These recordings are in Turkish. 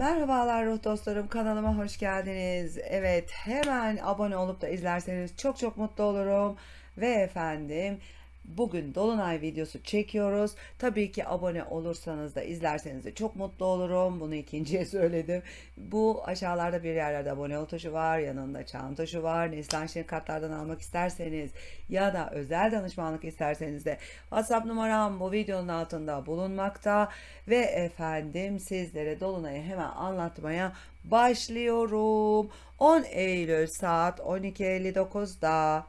Merhabalar ruh dostlarım kanalıma hoş geldiniz. Evet hemen abone olup da izlerseniz çok çok mutlu olurum. Ve efendim bugün Dolunay videosu çekiyoruz. Tabii ki abone olursanız da izlerseniz de çok mutlu olurum. Bunu ikinciye söyledim. Bu aşağılarda bir yerlerde abone ol tuşu var. Yanında çan tuşu var. Neslihan Şirin kartlardan almak isterseniz ya da özel danışmanlık isterseniz de WhatsApp numaram bu videonun altında bulunmakta. Ve efendim sizlere Dolunay'ı hemen anlatmaya başlıyorum. 10 Eylül saat 12.59'da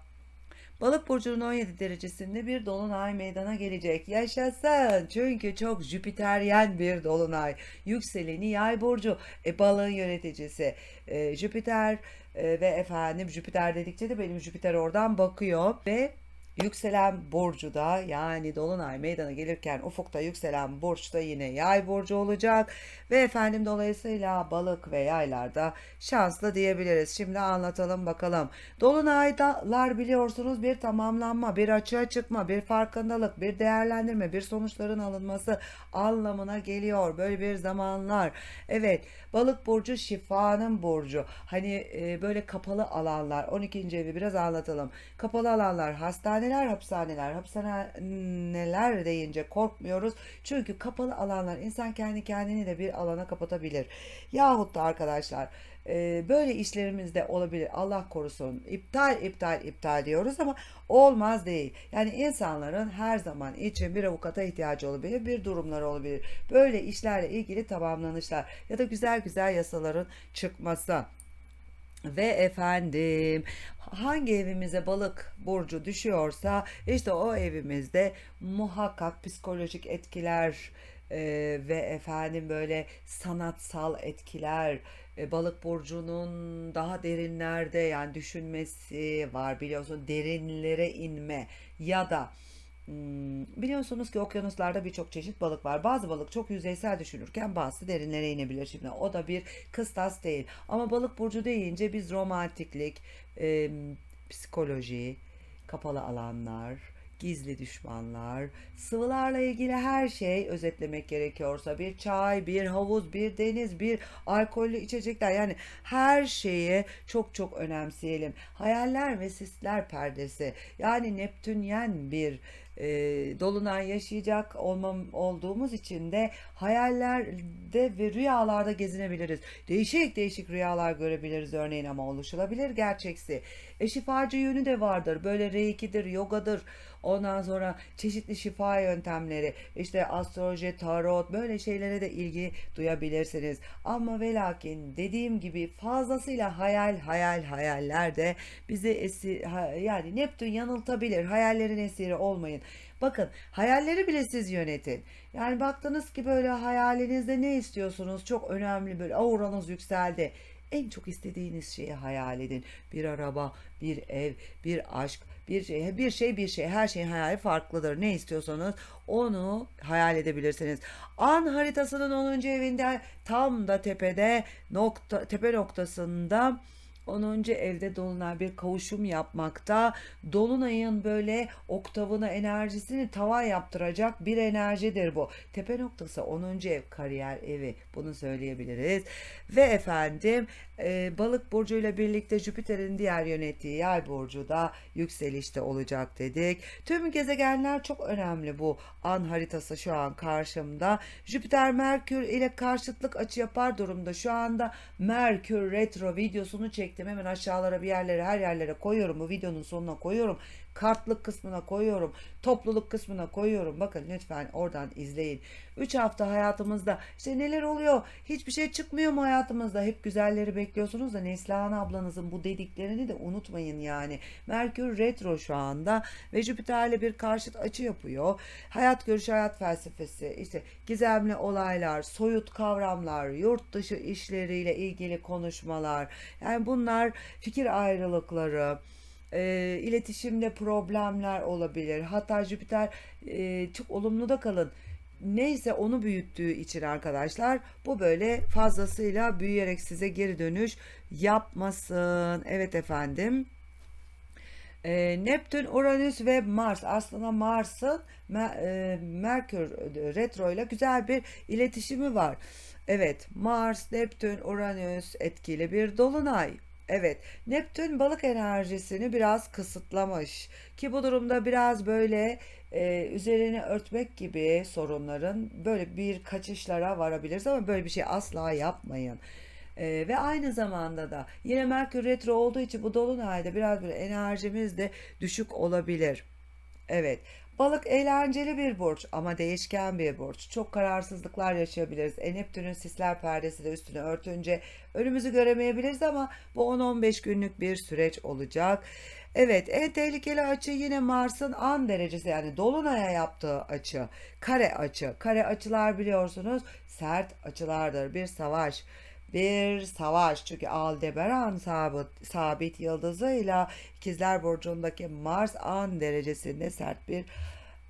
Balık burcunun 17 derecesinde bir dolunay meydana gelecek. Yaşasın. Çünkü çok Jüpiteryen bir dolunay. Yükseleni yay burcu. E, balığın yöneticisi. E, Jüpiter e, ve efendim Jüpiter dedikçe de benim Jüpiter oradan bakıyor ve Yükselen burcuda yani dolunay meydana gelirken ufukta yükselen burçta yine yay burcu olacak ve efendim dolayısıyla balık ve yaylarda şanslı diyebiliriz. Şimdi anlatalım bakalım. Dolunaylar biliyorsunuz bir tamamlanma, bir açığa çıkma, bir farkındalık, bir değerlendirme, bir sonuçların alınması anlamına geliyor. Böyle bir zamanlar. Evet balık burcu şifanın burcu. Hani e, böyle kapalı alanlar 12. evi biraz anlatalım. Kapalı alanlar hastaneler, hapishaneler. Hapishaneler deyince korkmuyoruz. Çünkü kapalı alanlar insan kendi kendini de bir alana kapatabilir. Yahut da arkadaşlar e, böyle işlerimizde olabilir. Allah korusun. İptal, iptal, iptal diyoruz ama olmaz değil. Yani insanların her zaman için bir avukata ihtiyacı olabilir, bir durumları olabilir. Böyle işlerle ilgili tamamlanışlar ya da güzel güzel yasaların çıkması. Ve efendim hangi evimize balık burcu düşüyorsa işte o evimizde muhakkak psikolojik etkiler e, ve efendim böyle sanatsal etkiler e, balık burcunun daha derinlerde yani düşünmesi var biliyorsun derinlere inme ya da biliyorsunuz ki okyanuslarda birçok çeşit balık var. Bazı balık çok yüzeysel düşünürken bazısı derinlere inebilir. Şimdi o da bir kıstas değil. Ama balık burcu deyince biz romantiklik, e, psikoloji, kapalı alanlar, gizli düşmanlar, sıvılarla ilgili her şey özetlemek gerekiyorsa bir çay, bir havuz, bir deniz, bir alkollü içecekler yani her şeyi çok çok önemseyelim. Hayaller ve sisler perdesi yani Neptünyen bir e, dolunay yaşayacak olmam olduğumuz için de hayallerde ve rüyalarda gezinebiliriz. Değişik değişik rüyalar görebiliriz örneğin ama oluşulabilir gerçeksi. E şifacı yönü de vardır. Böyle reikidir, yogadır. Ondan sonra çeşitli şifa yöntemleri, işte astroloji, tarot böyle şeylere de ilgi duyabilirsiniz. Ama ve lakin dediğim gibi fazlasıyla hayal hayal hayaller de bizi esir, yani Neptün yanıltabilir. Hayallerin esiri olmayın. Bakın hayalleri bile siz yönetin. Yani baktınız ki böyle hayalinizde ne istiyorsunuz? Çok önemli böyle auranız yükseldi. En çok istediğiniz şeyi hayal edin. Bir araba, bir ev, bir aşk, bir şey, bir şey, bir şey. Her şeyin hayali farklıdır. Ne istiyorsanız onu hayal edebilirsiniz. An haritasının 10. evinde tam da tepede nokta tepe noktasında 10. evde dolunay bir kavuşum yapmakta. Dolunayın böyle oktavına enerjisini tava yaptıracak bir enerjidir bu. Tepe noktası 10. ev kariyer evi bunu söyleyebiliriz. Ve efendim e, balık burcu ile birlikte Jüpiter'in diğer yönettiği yay burcu da yükselişte olacak dedik. Tüm gezegenler çok önemli bu an haritası şu an karşımda. Jüpiter Merkür ile karşıtlık açı yapar durumda. Şu anda Merkür retro videosunu çektim. Hemen aşağılara bir yerlere her yerlere koyuyorum. Bu videonun sonuna koyuyorum kartlık kısmına koyuyorum. Topluluk kısmına koyuyorum. Bakın lütfen oradan izleyin. 3 hafta hayatımızda işte neler oluyor? Hiçbir şey çıkmıyor mu hayatımızda? Hep güzelleri bekliyorsunuz da Neslihan ablanızın bu dediklerini de unutmayın yani. Merkür retro şu anda ve Jüpiter'le bir karşıt açı yapıyor. Hayat görüşü, hayat felsefesi, işte gizemli olaylar, soyut kavramlar, yurt dışı işleriyle ilgili konuşmalar. Yani bunlar fikir ayrılıkları, e, iletişimde problemler olabilir. Hatta Jüpiter e, çok olumlu da kalın. Neyse onu büyüttüğü için arkadaşlar bu böyle fazlasıyla büyüyerek size geri dönüş yapmasın. Evet efendim. E, Neptün, Uranüs ve Mars. Aslında Mars'ın e, Merkür retro ile güzel bir iletişimi var. Evet, Mars, Neptün, Uranüs etkili bir dolunay. Evet, Neptün balık enerjisini biraz kısıtlamış ki bu durumda biraz böyle e, üzerini örtmek gibi sorunların böyle bir kaçışlara varabiliriz ama böyle bir şey asla yapmayın. E, ve aynı zamanda da yine Merkür retro olduğu için bu dolunayda biraz böyle enerjimiz de düşük olabilir. Evet. Balık eğlenceli bir burç ama değişken bir burç. Çok kararsızlıklar yaşayabiliriz. E, Neptün'ün sisler perdesi de üstüne örtünce önümüzü göremeyebiliriz ama bu 10-15 günlük bir süreç olacak. Evet, en tehlikeli açı yine Mars'ın an derecesi yani Dolunay'a yaptığı açı. Kare açı. Kare açılar biliyorsunuz sert açılardır. Bir savaş bir savaş. Çünkü Aldebaran sabit, sabit yıldızıyla İkizler Burcu'ndaki Mars an derecesinde sert bir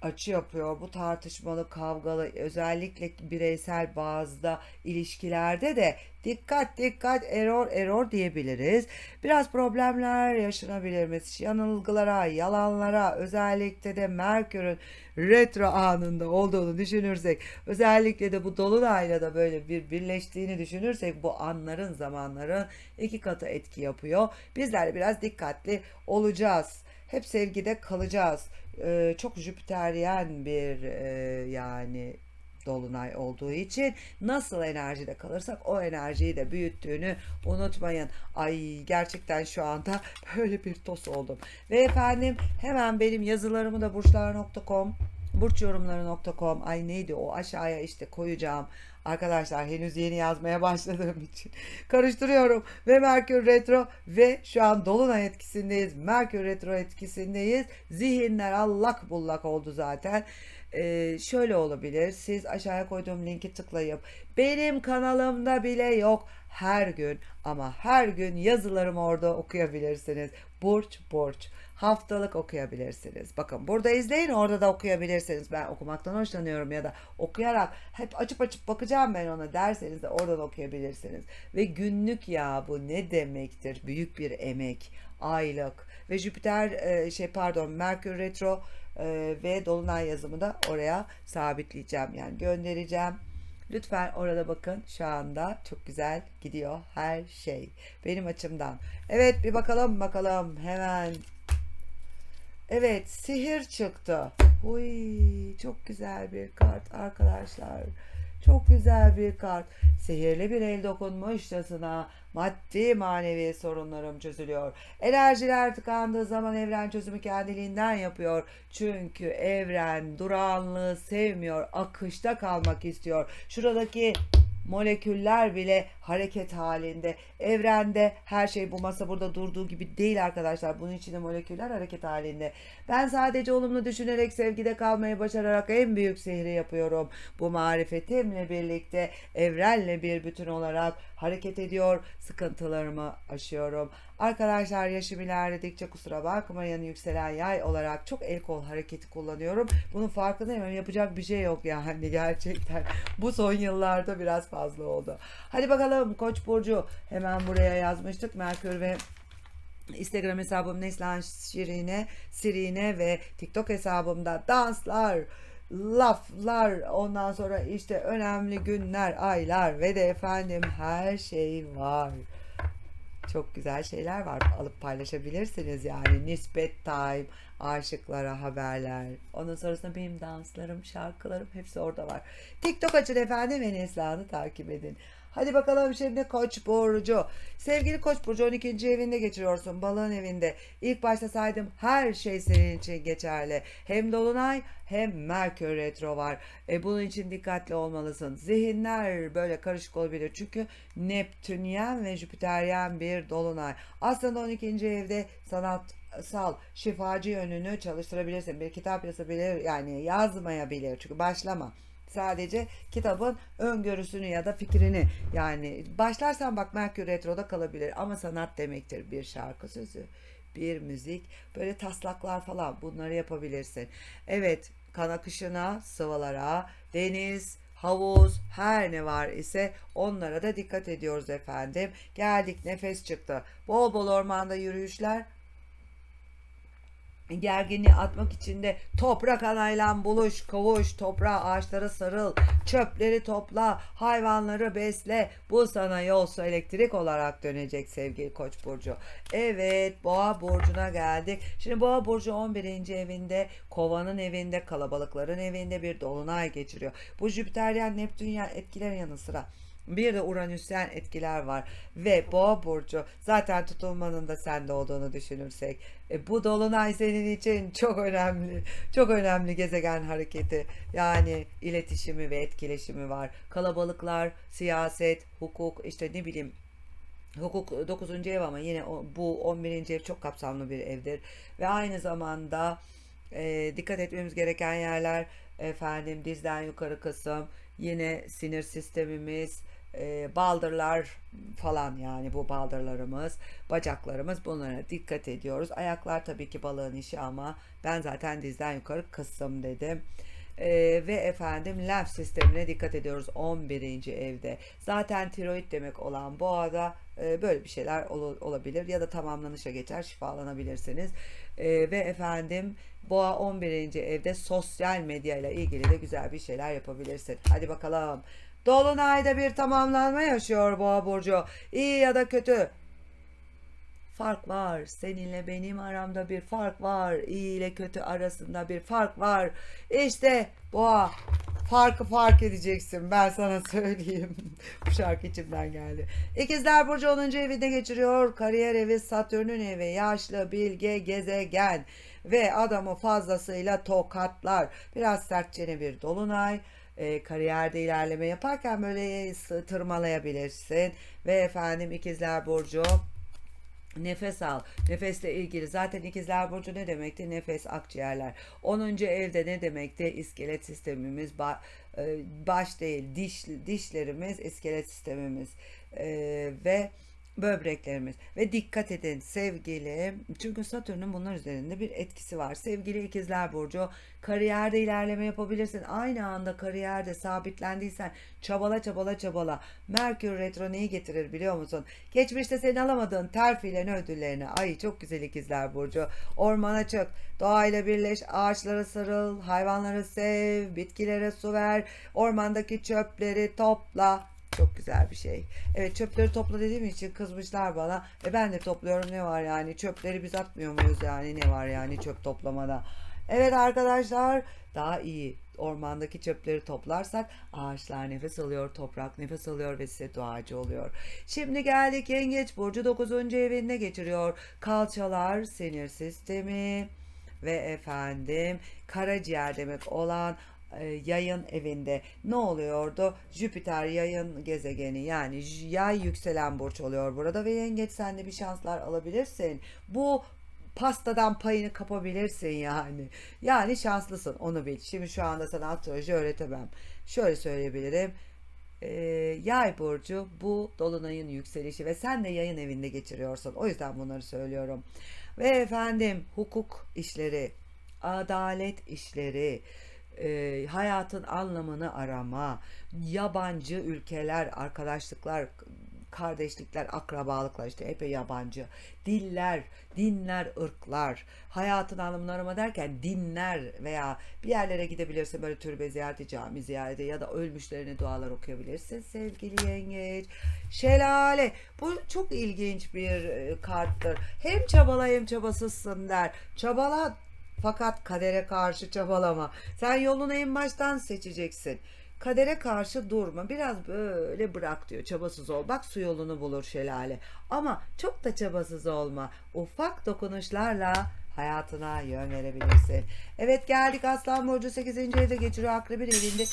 açı yapıyor. Bu tartışmalı, kavgalı, özellikle bireysel bazda ilişkilerde de dikkat dikkat error error diyebiliriz. Biraz problemler yaşanabilir. Yanılgılara, yalanlara, özellikle de Merkür'ün retro anında olduğunu düşünürsek, özellikle de bu dolunayla da böyle bir birleştiğini düşünürsek bu anların, zamanların iki katı etki yapıyor. Bizler biraz dikkatli olacağız. Hep sevgide kalacağız. Ee, çok Jüpiteryen bir e, yani dolunay olduğu için nasıl enerjide kalırsak o enerjiyi de büyüttüğünü unutmayın. Ay gerçekten şu anda böyle bir tos oldum. Ve efendim hemen benim yazılarımı da burçlar.com burçyorumları.com ay neydi o aşağıya işte koyacağım. Arkadaşlar henüz yeni yazmaya başladığım için karıştırıyorum. Ve Merkür Retro ve şu an Dolunay etkisindeyiz. Merkür Retro etkisindeyiz. Zihinler allak bullak oldu zaten. Ee, şöyle olabilir. Siz aşağıya koyduğum linki tıklayıp benim kanalımda bile yok her gün ama her gün yazılarımı orada okuyabilirsiniz. Burç burç haftalık okuyabilirsiniz. Bakın burada izleyin orada da okuyabilirsiniz. Ben okumaktan hoşlanıyorum ya da okuyarak hep açıp açıp bakacağım ben ona derseniz de oradan okuyabilirsiniz. Ve günlük ya bu ne demektir? Büyük bir emek, aylık ve Jüpiter e, şey pardon Merkür retro e, ve dolunay yazımı da oraya sabitleyeceğim. Yani göndereceğim. Lütfen orada bakın şu anda çok güzel gidiyor her şey benim açımdan. Evet bir bakalım bakalım hemen Evet, sihir çıktı. Uy, çok güzel bir kart arkadaşlar. Çok güzel bir kart. Sihirli bir el dokunmuşçasına maddi manevi sorunlarım çözülüyor. Enerjiler tıkandığı zaman evren çözümü kendiliğinden yapıyor. Çünkü evren durağanlığı sevmiyor. Akışta kalmak istiyor. Şuradaki moleküller bile hareket halinde. Evrende her şey bu masa burada durduğu gibi değil arkadaşlar. Bunun içinde moleküller hareket halinde. Ben sadece olumlu düşünerek sevgide kalmayı başararak en büyük sihri yapıyorum. Bu marifetimle birlikte evrenle bir bütün olarak hareket ediyor. Sıkıntılarımı aşıyorum. Arkadaşlar yaşım ilerledikçe kusura bakmayın yükselen yay olarak çok el kol hareketi kullanıyorum. Bunun farkındayım. Yapacak bir şey yok yani gerçekten. Bu son yıllarda biraz fazla oldu. Hadi bakalım Koç burcu hemen buraya yazmıştık. Merkür ve Instagram hesabım Neslihan Şirine, Sirine ve TikTok hesabımda danslar, laflar, ondan sonra işte önemli günler, aylar ve de efendim her şey var. Çok güzel şeyler var. Alıp paylaşabilirsiniz yani. Nispet time, aşıklara haberler. Onun sonrasında benim danslarım, şarkılarım hepsi orada var. TikTok açın efendim ve Neslihan'ı takip edin. Hadi bakalım şimdi Koç burcu. Sevgili Koç burcu 12. evinde geçiriyorsun. Balığın evinde. İlk başta saydım her şey senin için geçerli. Hem dolunay hem Merkür retro var. E bunun için dikkatli olmalısın. Zihinler böyle karışık olabilir. Çünkü Neptünyen ve Jüpiteryen bir dolunay. Aslında 12. evde sanatsal şifacı yönünü çalıştırabilirsin. Bir kitap yazabilir yani yazmayabilir. Çünkü başlama. Sadece kitabın öngörüsünü ya da fikrini yani başlarsan bak Merkür Retro'da kalabilir ama sanat demektir bir şarkı sözü bir müzik böyle taslaklar falan bunları yapabilirsin. Evet kan akışına sıvılara deniz havuz her ne var ise onlara da dikkat ediyoruz efendim. Geldik nefes çıktı. Bol bol ormanda yürüyüşler gerginliği atmak için de toprak anayla buluş, kavuş, toprağa, ağaçlara sarıl, çöpleri topla, hayvanları besle. Bu sana yolsa elektrik olarak dönecek sevgili Koç burcu. Evet, Boğa burcuna geldik. Şimdi Boğa burcu 11. evinde, Kovanın evinde, kalabalıkların evinde bir dolunay geçiriyor. Bu Jüpiteryen, Neptünyen etkilerin yanı sıra bir de Uranüsyen etkiler var ve Boğa burcu zaten tutulmanın da sende olduğunu düşünürsek e, bu dolunay senin için çok önemli. Çok önemli gezegen hareketi. Yani iletişimi ve etkileşimi var. Kalabalıklar, siyaset, hukuk, işte ne bileyim Hukuk 9. ev ama yine bu 11. ev çok kapsamlı bir evdir. Ve aynı zamanda e, dikkat etmemiz gereken yerler efendim dizden yukarı kısım, yine sinir sistemimiz, e, baldırlar falan yani bu baldırlarımız, bacaklarımız bunlara dikkat ediyoruz. Ayaklar tabii ki balığın işi ama ben zaten dizden yukarı kısım dedim. Ee, ve efendim lenf sistemine dikkat ediyoruz 11. evde. Zaten tiroid demek olan boğada e, böyle bir şeyler ol- olabilir ya da tamamlanışa geçer şifalanabilirsiniz. Ee, ve efendim boğa 11. evde sosyal medya ile ilgili de güzel bir şeyler yapabilirsin. Hadi bakalım. Dolunayda bir tamamlanma yaşıyor boğa burcu. İyi ya da kötü fark var. Seninle benim aramda bir fark var. İyi ile kötü arasında bir fark var. İşte boğa farkı fark edeceksin. Ben sana söyleyeyim. Bu şarkı içimden geldi. İkizler Burcu 10. evinde geçiriyor. Kariyer evi Satürn'ün evi. Yaşlı, bilge, gezegen. Ve adamı fazlasıyla tokatlar. Biraz sertçene bir dolunay e, kariyerde ilerleme yaparken böyle tırmalayabilirsin ve efendim ikizler burcu Nefes al. Nefesle ilgili. Zaten ikizler burcu ne demekti? Nefes, akciğerler. 10. evde ne demekti? İskelet sistemimiz, e, baş değil, diş dişlerimiz, iskelet sistemimiz E, ve böbreklerimiz. Ve dikkat edin sevgili. Çünkü Satürn'ün bunlar üzerinde bir etkisi var. Sevgili ikizler burcu, kariyerde ilerleme yapabilirsin. Aynı anda kariyerde sabitlendiysen çabala çabala çabala. Merkür retro neyi getirir biliyor musun? Geçmişte seni alamadığın terfilerin ödüllerini. Ay çok güzel ikizler burcu. Ormana çık. Doğayla birleş. Ağaçlara sarıl. Hayvanları sev. Bitkilere su ver. Ormandaki çöpleri topla. Çok güzel bir şey. Evet çöpleri topla dediğim için kızmışlar bana. E ben de topluyorum ne var yani. Çöpleri biz atmıyor muyuz yani ne var yani çöp toplamada. Evet arkadaşlar daha iyi ormandaki çöpleri toplarsak ağaçlar nefes alıyor, toprak nefes alıyor ve size doğacı oluyor. Şimdi geldik Yengeç Burcu 9. evinde geçiriyor. Kalçalar, sinir sistemi ve efendim karaciğer demek olan yayın evinde ne oluyordu? Jüpiter yayın gezegeni yani yay yükselen burç oluyor burada ve yengeç sen de bir şanslar alabilirsin. Bu pastadan payını kapabilirsin yani. Yani şanslısın onu bil. Şimdi şu anda sana astroloji öğretemem. Şöyle söyleyebilirim. Ee, yay burcu bu dolunayın yükselişi ve sen de yayın evinde geçiriyorsun. O yüzden bunları söylüyorum. Ve efendim hukuk işleri, adalet işleri, e, hayatın anlamını arama, yabancı ülkeler, arkadaşlıklar, kardeşlikler, akrabalıklar işte epey yabancı, diller, dinler, ırklar, hayatın anlamını arama derken dinler veya bir yerlere gidebilirsin böyle türbe ziyareti, cami ziyareti ya da ölmüşlerine dualar okuyabilirsin sevgili yengeç. Şelale, bu çok ilginç bir e, karttır. Hem çabala hem çabasızsın der. Çabala fakat kadere karşı çabalama. Sen yolunu en baştan seçeceksin. Kadere karşı durma. Biraz böyle bırak diyor. Çabasız ol. Bak su yolunu bulur şelale. Ama çok da çabasız olma. Ufak dokunuşlarla hayatına yön verebilirsin. Evet geldik Aslan Burcu 8. evde geçiriyor. Akrepin evinde.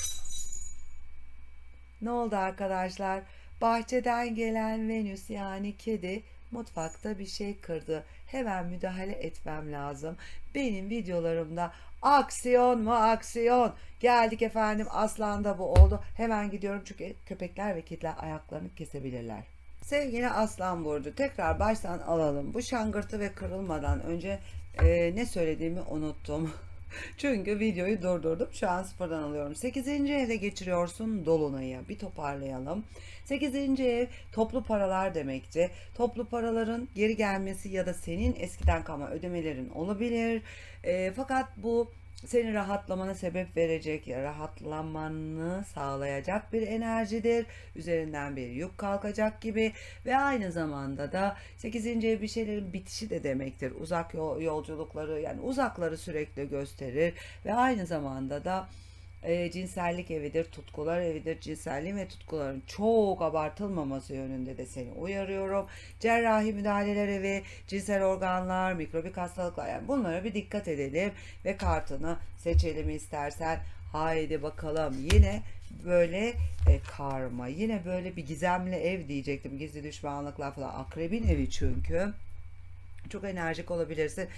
Ne oldu arkadaşlar? Bahçeden gelen Venüs yani kedi mutfakta bir şey kırdı. Hemen müdahale etmem lazım. Benim videolarımda aksiyon mu aksiyon. Geldik efendim aslanda bu oldu. Hemen gidiyorum çünkü köpekler ve kediler ayaklarını kesebilirler. Sevgili Aslan Burcu tekrar baştan alalım. Bu şangırtı ve kırılmadan önce e, ne söylediğimi unuttum. Çünkü videoyu durdurdum. Şu an sıfırdan alıyorum. 8. evde geçiriyorsun dolunayı. Bir toparlayalım. 8. ev toplu paralar demekti. Toplu paraların geri gelmesi ya da senin eskiden kalma ödemelerin olabilir. E, fakat bu senin rahatlamana sebep verecek, rahatlamanı sağlayacak bir enerjidir. Üzerinden bir yük kalkacak gibi ve aynı zamanda da 8. ev bir şeylerin bitişi de demektir. Uzak yol, yolculukları yani uzakları sürekli gösterir ve aynı zamanda da e, cinsellik evidir, tutkular evidir. Cinselliğin ve tutkuların çok abartılmaması yönünde de seni uyarıyorum. Cerrahi müdahaleler evi, cinsel organlar, mikrobik hastalıklar yani bunlara bir dikkat edelim ve kartını seçelim istersen. Haydi bakalım yine böyle e, karma, yine böyle bir gizemli ev diyecektim. Gizli düşmanlıklar falan. Akrebin evi çünkü. Çok enerjik olabilirsin.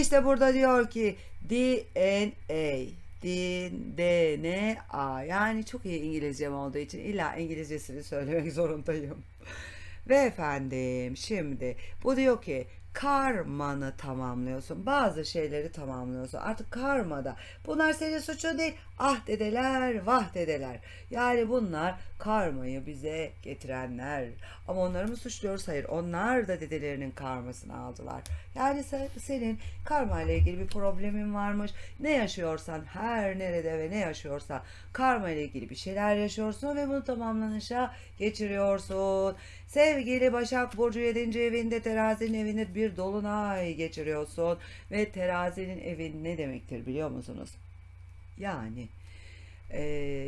İşte burada diyor ki DNA DNA yani çok iyi İngilizcem olduğu için illa İngilizcesini söylemek zorundayım. Ve efendim şimdi bu diyor ki karmanı tamamlıyorsun. Bazı şeyleri tamamlıyorsun. Artık karmada. Bunlar senin suçun değil. Ah dedeler, vah dedeler. Yani bunlar karmayı bize getirenler. Ama onları mı suçluyoruz? Hayır. Onlar da dedelerinin karmasını aldılar. Yani sen, senin karma ile ilgili bir problemin varmış. Ne yaşıyorsan her nerede ve ne yaşıyorsan karma ile ilgili bir şeyler yaşıyorsun ve bunu tamamlanışa geçiriyorsun. Sevgili Başak Burcu 7. evinde terazinin evinde bir dolunay geçiriyorsun. Ve terazinin evi ne demektir biliyor musunuz? Yani e,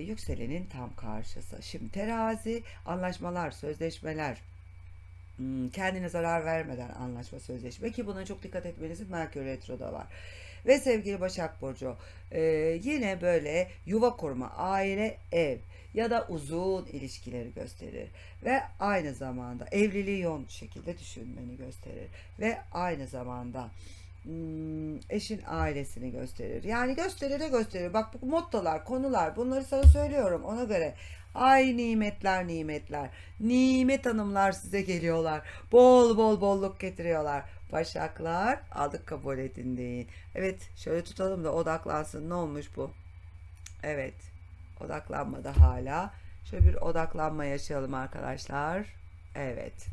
yükselenin tam karşısı. Şimdi terazi anlaşmalar, sözleşmeler, hmm, kendine zarar vermeden anlaşma sözleşme ki buna çok dikkat etmenizi Merkür Retro'da var. Ve sevgili Başak Burcu e, yine böyle yuva kurma, aile, ev ya da uzun ilişkileri gösterir. Ve aynı zamanda evliliği yoğun şekilde düşünmeni gösterir. Ve aynı zamanda hmm, eşin ailesini gösterir. Yani gösterir de gösterir. Bak bu mottolar, konular bunları sana söylüyorum ona göre. Ay nimetler nimetler. Nimet hanımlar size geliyorlar. Bol bol bolluk getiriyorlar. Başaklar aldık kabul edin deyin. Evet şöyle tutalım da odaklansın. Ne olmuş bu? Evet. Odaklanmadı hala. Şöyle bir odaklanma yaşayalım arkadaşlar. Evet.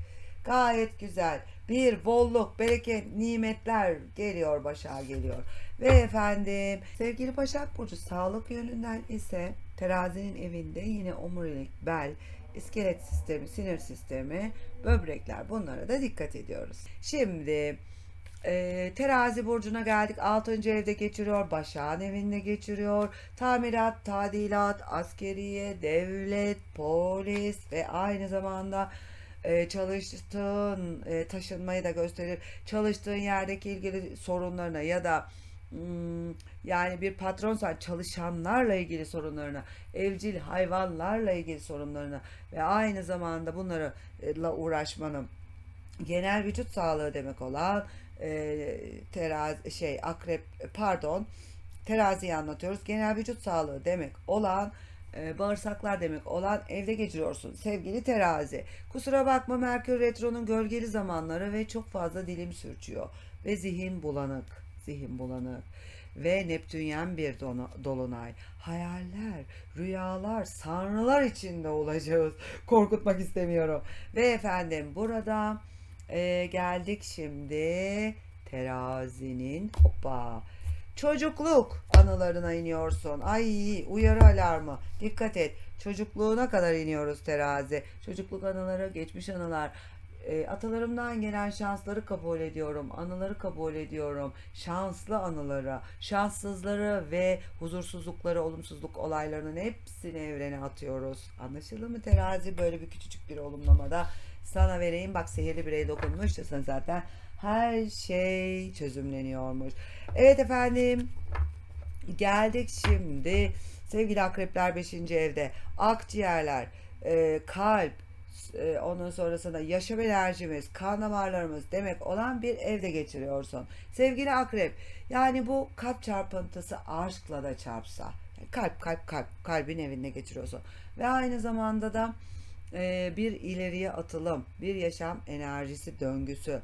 Gayet güzel. Bir bolluk, bereket, nimetler geliyor Başak'a geliyor. Ve efendim sevgili Başak Burcu sağlık yönünden ise terazinin evinde yine omurilik, bel, iskelet sistemi, sinir sistemi, böbrekler bunlara da dikkat ediyoruz. Şimdi e, terazi burcuna geldik. 6. evde geçiriyor. Başak'ın evinde geçiriyor. Tamirat, tadilat, askeriye, devlet, polis ve aynı zamanda e, çalıştığın e, taşınmayı da gösterir. Çalıştığın yerdeki ilgili sorunlarına ya da hmm, yani bir patronsan çalışanlarla ilgili sorunlarına, evcil hayvanlarla ilgili sorunlarına ve aynı zamanda bunlarla uğraşmanın genel vücut sağlığı demek olan e, terazi şey akrep pardon teraziyi anlatıyoruz. Genel vücut sağlığı demek olan e, bağırsaklar demek olan evde geçiriyorsun sevgili terazi. Kusura bakma Merkür Retro'nun gölgeli zamanları ve çok fazla dilim sürçüyor ve zihin bulanık, zihin bulanık ve Neptünyen bir dolunay. Hayaller, rüyalar, sanrılar içinde olacağız. Korkutmak istemiyorum. Ve efendim burada e, geldik şimdi terazinin hoppa çocukluk anılarına iniyorsun. Ay uyarı alarmı. Dikkat et. Çocukluğuna kadar iniyoruz terazi. Çocukluk anıları, geçmiş anılar. E, atalarımdan gelen şansları kabul ediyorum. Anıları kabul ediyorum. Şanslı anıları, şanssızları ve huzursuzlukları, olumsuzluk olaylarının hepsini evrene atıyoruz. Anlaşıldı mı terazi? Böyle bir küçücük bir olumlamada sana vereyim. Bak sihirli birey dokunmuşsun zaten. Her şey çözümleniyormuş. Evet efendim. Geldik şimdi. Sevgili akrepler 5. evde. Akciğerler, e, kalp, e, ondan sonrasında yaşam enerjimiz, kan damarlarımız demek olan bir evde geçiriyorsun. Sevgili akrep, yani bu kalp çarpıntısı aşkla da çarpsa, kalp kalp kalp kalbin evinde geçiriyorsun. Ve aynı zamanda da e, bir ileriye atılım, bir yaşam enerjisi döngüsü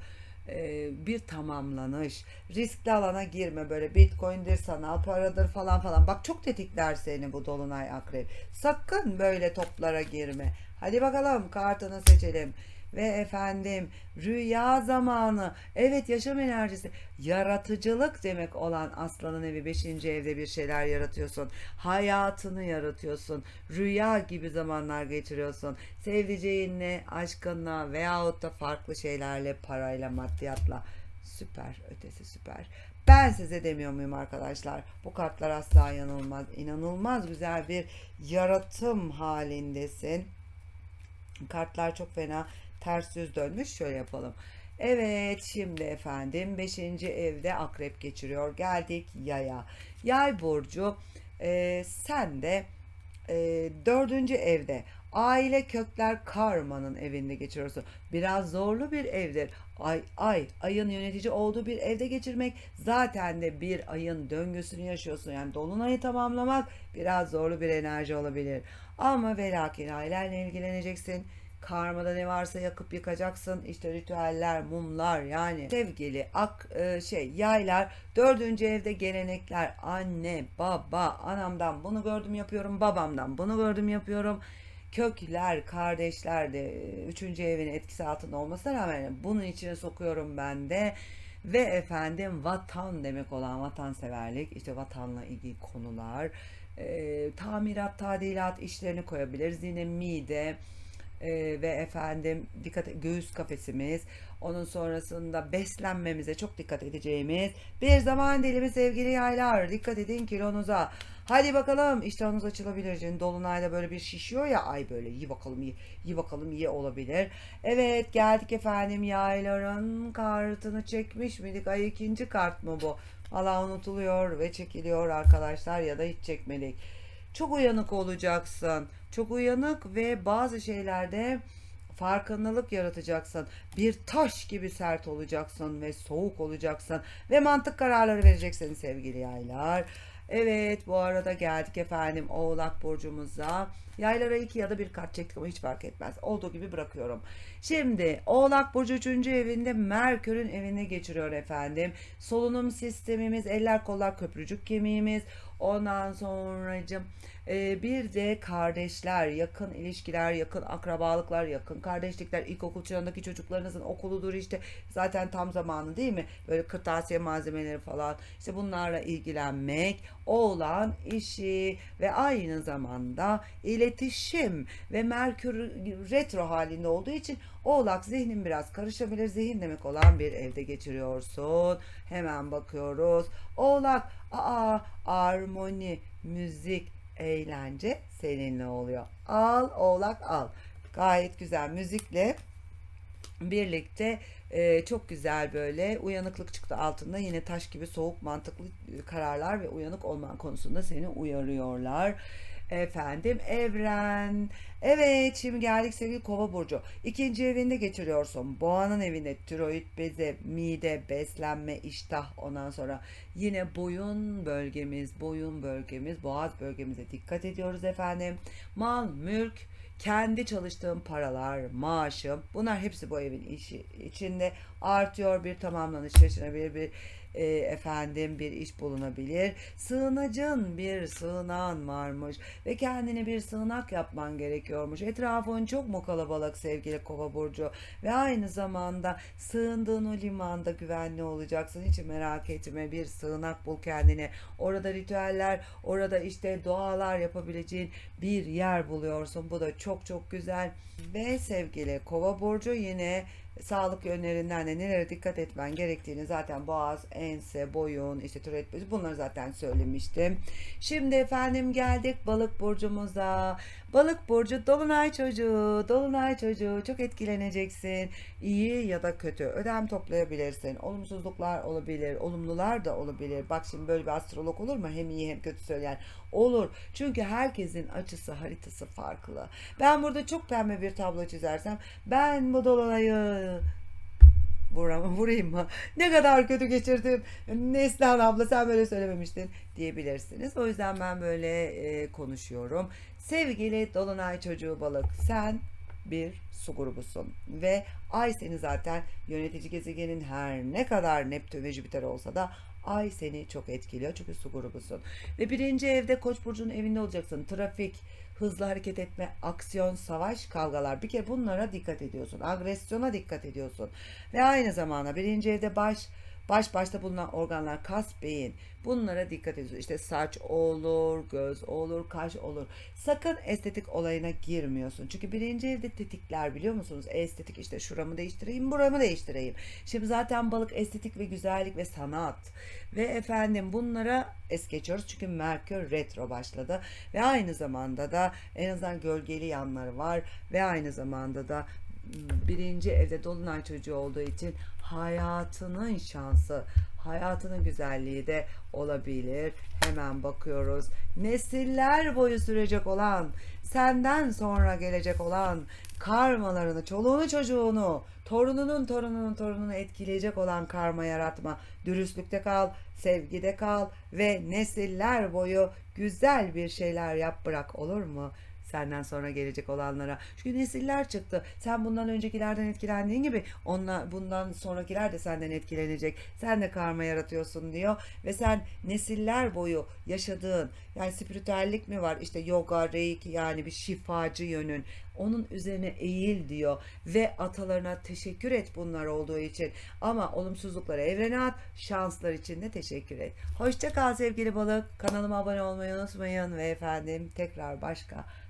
e, bir tamamlanış. Riskli alana girme böyle bitcoin'dir, sanal paradır falan falan. Bak çok tetikler seni bu dolunay akrep. Sakın böyle toplara girme. Hadi bakalım kartını seçelim. Ve efendim rüya zamanı. Evet yaşam enerjisi. Yaratıcılık demek olan aslanın evi 5. evde bir şeyler yaratıyorsun. Hayatını yaratıyorsun. Rüya gibi zamanlar geçiriyorsun. Sevdiceğinle, aşkınla veyahut da farklı şeylerle, parayla, maddiyatla. Süper, ötesi süper. Ben size demiyor muyum arkadaşlar? Bu kartlar asla yanılmaz. İnanılmaz güzel bir yaratım halindesin. Kartlar çok fena ters yüz dönmüş. Şöyle yapalım. Evet şimdi efendim 5. evde akrep geçiriyor. Geldik yaya. Yay burcu e, sen de e, 4. evde aile kökler karmanın evinde geçiriyorsun. Biraz zorlu bir evdir. Ay, ay, ayın yönetici olduğu bir evde geçirmek zaten de bir ayın döngüsünü yaşıyorsun. Yani dolunayı tamamlamak biraz zorlu bir enerji olabilir. Ama ve lakin ailenle ilgileneceksin. Karmada ne varsa yakıp yıkacaksın. İşte ritüeller, mumlar yani sevgili ak e, şey yaylar. Dördüncü evde gelenekler anne, baba, anamdan bunu gördüm yapıyorum, babamdan bunu gördüm yapıyorum. Kökler, kardeşler de e, üçüncü evin etkisi altında olmasına rağmen bunun içine sokuyorum ben de. Ve efendim vatan demek olan vatanseverlik, işte vatanla ilgili konular, e, tamirat, tadilat işlerini koyabiliriz. Yine mide, ee, ve efendim dikkat göğüs kafesimiz onun sonrasında beslenmemize çok dikkat edeceğimiz bir zaman dilimi sevgili yaylar. Dikkat edin kilonuza. Hadi bakalım iştahınız açılabilir şimdi dolunayda böyle bir şişiyor ya ay böyle iyi bakalım iyi, iyi bakalım iyi olabilir. Evet geldik efendim yayların kartını çekmiş miydik? Ay ikinci kart mı bu? Valla unutuluyor ve çekiliyor arkadaşlar ya da hiç çekmedik çok uyanık olacaksın. Çok uyanık ve bazı şeylerde farkındalık yaratacaksın. Bir taş gibi sert olacaksın ve soğuk olacaksın ve mantık kararları vereceksin sevgili yaylar. Evet bu arada geldik efendim Oğlak Burcumuza. Yaylara iki ya da bir kart çektik ama hiç fark etmez. Olduğu gibi bırakıyorum. Şimdi Oğlak Burcu 3. evinde Merkür'ün evine geçiriyor efendim. Solunum sistemimiz, eller kollar köprücük kemiğimiz. Ondan sonracım e, bir de kardeşler, yakın ilişkiler, yakın akrabalıklar, yakın kardeşlikler, ilkokul çağındaki çocuklarınızın okuludur işte zaten tam zamanı değil mi? Böyle kırtasiye malzemeleri falan işte bunlarla ilgilenmek, oğlan işi ve aynı zamanda iletişim ve Merkür retro halinde olduğu için Oğlak zihnin biraz karışabilir. Zihin demek olan bir evde geçiriyorsun. Hemen bakıyoruz. Oğlak aa armoni, müzik, eğlence seninle oluyor. Al oğlak al. Gayet güzel müzikle birlikte e, çok güzel böyle uyanıklık çıktı altında yine taş gibi soğuk mantıklı kararlar ve uyanık olman konusunda seni uyarıyorlar. Efendim evren. Evet şimdi geldik sevgili kova burcu. İkinci evinde geçiriyorsun. Boğanın evinde tiroid bezi, mide, beslenme, iştah ondan sonra yine boyun bölgemiz, boyun bölgemiz, boğaz bölgemize dikkat ediyoruz efendim. Mal, mülk, kendi çalıştığım paralar, maaşım bunlar hepsi bu evin işi içinde artıyor bir tamamlanış yaşanabilir bir e, efendim bir iş bulunabilir. Sığınacın bir sığınan varmış ve kendine bir sığınak yapman gerekiyormuş. Etrafın çok mu kalabalık sevgili kova burcu ve aynı zamanda sığındığın o limanda güvenli olacaksın. Hiç merak etme bir sığınak bul kendine. Orada ritüeller, orada işte dualar yapabileceğin bir yer buluyorsun. Bu da çok çok güzel. Ve sevgili kova burcu yine sağlık yönlerinden de nelere dikkat etmen gerektiğini zaten boğaz, ense, boyun, işte türet bezi bunları zaten söylemiştim. Şimdi efendim geldik balık burcumuza. Balık burcu dolunay çocuğu, dolunay çocuğu çok etkileneceksin. İyi ya da kötü ödem toplayabilirsin. Olumsuzluklar olabilir, olumlular da olabilir. Bak şimdi böyle bir astrolog olur mu? Hem iyi hem kötü söyleyen. Olur. Çünkü herkesin açısı, haritası farklı. Ben burada çok pembe bir tablo çizersem ben bu dolunayı vuram vurayım mı? Ne kadar kötü geçirdim. Neslihan abla sen böyle söylememiştin diyebilirsiniz. O yüzden ben böyle e, konuşuyorum. Sevgili Dolunay çocuğu balık sen bir su grubusun ve ay seni zaten yönetici gezegenin her ne kadar Neptün ve Jüpiter olsa da ay seni çok etkiliyor çünkü su grubusun. Ve birinci evde Koç burcunun evinde olacaksın. Trafik, hızlı hareket etme, aksiyon, savaş, kavgalar. Bir kere bunlara dikkat ediyorsun. Agresyona dikkat ediyorsun. Ve aynı zamanda birinci evde baş Baş başta bulunan organlar kas, beyin. Bunlara dikkat ediyorsun. İşte saç olur, göz olur, kaş olur. Sakın estetik olayına girmiyorsun. Çünkü birinci evde tetikler biliyor musunuz? Estetik işte şuramı değiştireyim, buramı değiştireyim. Şimdi zaten balık estetik ve güzellik ve sanat. Ve efendim bunlara es geçiyoruz. Çünkü Merkür retro başladı. Ve aynı zamanda da en azından gölgeli yanları var. Ve aynı zamanda da birinci evde dolunay çocuğu olduğu için hayatının şansı, hayatının güzelliği de olabilir. Hemen bakıyoruz. Nesiller boyu sürecek olan, senden sonra gelecek olan karmalarını, çoluğunu çocuğunu, torununun torununun torununu etkileyecek olan karma yaratma. Dürüstlükte kal, sevgide kal ve nesiller boyu güzel bir şeyler yap bırak olur mu? Senden sonra gelecek olanlara. Çünkü nesiller çıktı. Sen bundan öncekilerden etkilendiğin gibi onunla bundan sonrakiler de senden etkilenecek. Sen de karma yaratıyorsun diyor ve sen nesiller boyu yaşadığın yani spiritüellik mi var? İşte yoga, reiki yani bir şifacı yönün. Onun üzerine eğil diyor ve atalarına teşekkür et bunlar olduğu için. Ama olumsuzlukları evrene at, şanslar için de teşekkür et. Hoşça kal sevgili balık. Kanalıma abone olmayı unutmayın ve efendim tekrar başka